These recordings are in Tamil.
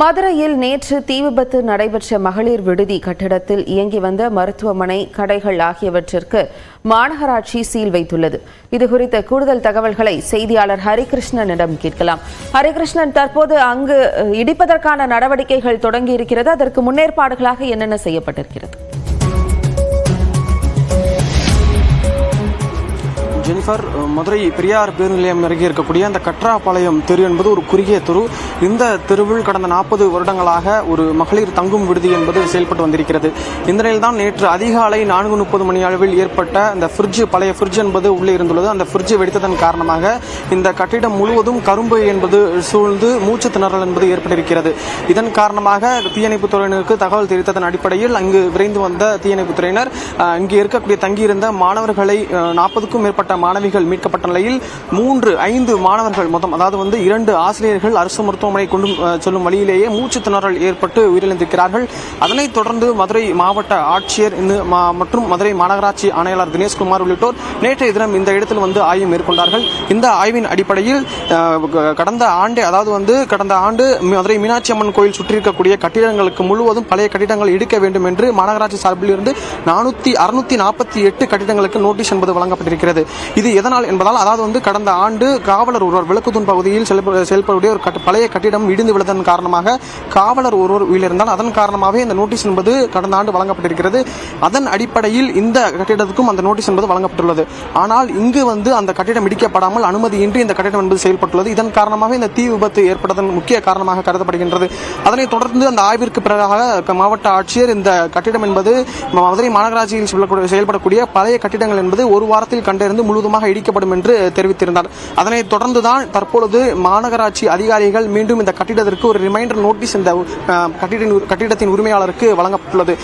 மதுரையில் நேற்று தீ விபத்து நடைபெற்ற மகளிர் விடுதி கட்டிடத்தில் இயங்கி வந்த மருத்துவமனை கடைகள் ஆகியவற்றிற்கு மாநகராட்சி சீல் வைத்துள்ளது. இதுகுறித்த கூடுதல் தகவல்களை செய்தியாளர் ஹரிகிருஷ்ணனிடம் கேட்கலாம். ஹரிகிருஷ்ணன் தற்போது அங்கு இடிப்பதற்கான நடவடிக்கைகள் தொடங்கி இருக்கிறது அதற்கு முன்னேற்பாடுகளாக என்னென்ன செய்யப்பட்டிருக்கிறது? ஜெனிஃபர் மதுரை பெரியார் பேருந்து நிலையம் அருகே இருக்கக்கூடிய அந்த கற்றாப்பாளையம் தெரு என்பது ஒரு குறுகிய தெரு. இந்த தெருவில் கடந்த நாற்பது வருடங்களாக ஒரு மகளிர் தங்கும் விடுதி என்பது செயல்பட்டு வந்திருக்கிறது. இந்த நிலையில் தான் நேற்று அதிகாலை நான்கு முப்பது மணி அளவில் ஏற்பட்ட அந்த ஃப்ரிட்ஜ் பழைய ஃப்ரிட்ஜ் என்பது உள்ளே இருந்துள்ளது. அந்த ஃப்ரிட்ஜ் வெடித்ததன் காரணமாக இந்த கட்டிடம் முழுவதும் கரும்பு என்பது சூழ்ந்து மூச்சு திணறல் என்பது ஏற்பட்டிருக்கிறது. இதன் காரணமாக தீயணைப்புத் துறையினருக்கு தகவல் தெரிவித்ததன் அடிப்படையில் அங்கு விரைந்து வந்த தீயணைப்புத் துறையினர் இங்கு இங்கே இருக்கக்கூடிய தங்கியிருந்த மாணவர்களை நாற்பதுக்கும் மேற்பட்ட மாணவிகள் மீட்கப்பட்ட நிலையில் மூன்று ஐந்து மாணவர்கள் மொத்தம் அதாவது வந்து இரண்டு ஆசிரியர்கள் அரசு மருத்துவமனை கொண்டு செல்லும் வழியிலேயே மூச்சு திணறல் ஏற்பட்டு உயிரிழந்திருக்கிறார்கள். அதனைத் தொடர்ந்து மதுரை மாவட்ட ஆட்சியர் மா- மற்றும் மதுரை மாநகராட்சி ஆணையாளர் தினேஷ்குமார் உள்ளிட்டோர் நேற்றைய தினம் இந்த இடத்தில் வந்து ஆய்வு மேற்கொண்டார்கள். இந்த ஆய்வின் அடிப்படையில் கடந்த ஆண்டு அதாவது வந்து கடந்த ஆண்டு மதுரை மீனாட்சி அம்மன் கோயில் சுற்றி இருக்கக்கூடிய கட்டிடங்களுக்கு முழுவதும் பழைய கட்டிடங்கள் இடிக்க வேண்டும் என்று மாநகராட்சி சார்பில் இருந்து நானூத்தி அறுநூத்தி நாற்பத்தி எட்டு கட்டிடங்களுக்கு நோட்டீஸ் என்பது வழங்கப்பட்டிருக்கிறது. இது எதனால் என்பதால் அதாவது வந்து கடந்த ஆண்டு காவலர் ஒருவர் விளக்குத்தூண் பகுதியில் செயல்படக்கூடிய ஒரு கட் பழைய கட்டிடம் இடிந்து விழுதன் காரணமாக காவலர் ஒருவர் உயிரிழந்தால் அதன் காரணமாகவே இந்த நோட்டீஸ் என்பது கடந்த ஆண்டு வழங்கப்பட்டிருக்கிறது. அதன் அடிப்படையில் இந்த கட்டிடத்துக்கும் அந்த நோட்டீஸ் என்பது வழங்கப்பட்டுள்ளது. ஆனால் இங்கு வந்து அந்த கட்டிடம் இடிக்கப்படாமல் அனுமதியின்றி இந்த கட்டிடம் என்பது செயல்பட்டுள்ளது. இதன் காரணமாக இந்த தீ விபத்து ஏற்பட்டதன் முக்கிய காரணமாக கருதப்படுகின்றது. அதனைத் தொடர்ந்து அந்த ஆய்விற்கு பிறகாக மாவட்ட ஆட்சியர் இந்த கட்டிடம் என்பது மதுரை மாநகராட்சியில் சொல்லக்கூடிய- செயல்படக்கூடிய பழைய கட்டிடங்கள் என்பது ஒரு வாரத்தில் கண்டறிந்து முழுவதுமாக இடிக்கப்படும் என்று தெரிவித்திருந்தார். அதனைத் தொடர்ந்துதான் தற்பொழுது மாநகராட்சி அதிகாரிகள் மீண்டும் இந்த கட்டிடத்திற்கு ஒரு ரிமைண்டர் நோட்டீஸ் இந்த கட்டிட கட்டிடத்தின் உரிமையாளருக்கு வழங்கப்பட்டுள்ளது.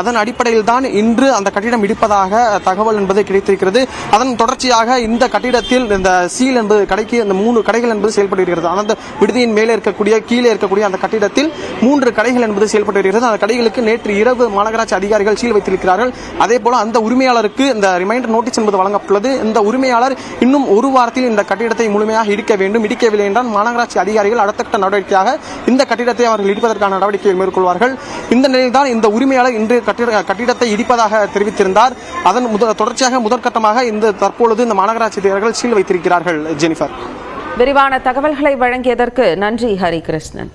அதன் அடிப்படையில் தான் இன்று அந்த கட்டிடம் இடிப்பதாக தகவல் என்பது கிடைத்திருக்கிறது. அதன் தொடர்ச்சியாக இந்த கட்டிடத்தில் இந்த சீல் என்பது கடைக்கு இந்த மூணு கடைகள் என்பது செயல்பட்டு இருக்கிறது அந்த விடுதியின் மேலே இருக்கக்கூடிய கீழே இருக்கக்கூடிய அந்த கட்டிடத்தில் மூன்று கடைகள் என்பது செயல்பட்டு வருகிறது அந்த கடைகளுக்கு நேற்று இரவு மாநகராட்சி அதிகாரிகள் சீல் வைத்திருக்கிறார்கள். அதே போல அந்த உரிமையாளருக்கு இந்த ரிமைண்டர் நோட்டீஸ் என்பது வழங்கப்பட்டுள்ளது. இந்த உரிமையாளர் இன்னும் ஒரு வாரத்தில் இந்த கட்டிடத்தை முழுமையாக இடிக்க வேண்டும். இடிக்கவில்லை என்றால் மாநகராட்சி அதிகாரிகள் அடுத்த கட்ட நடவடிக்கையாக இந்த கட்டிடத்தை அவர்கள் இடிப்பதற்கான நடவடிக்கையை மேற்கொள்வார்கள். இந்த நிலையில் தான் இந்த உரிமையாளர் இன்று கட்டிட கட்டிடத்தை இடிப்பதாக தெரிவித்திருந்தார். அதன் முத தொடர்ச்சியாக முதற்கட்டமாக இந்த தற்பொழுது இந்த மாநகராட்சி அதிகாரிகள் சீல் வைத்திருக்கிறார்கள். ஜெனிஃபர். விரிவான தகவல்களை வழங்கியதற்கு நன்றி ஹரிகிருஷ்ணன்.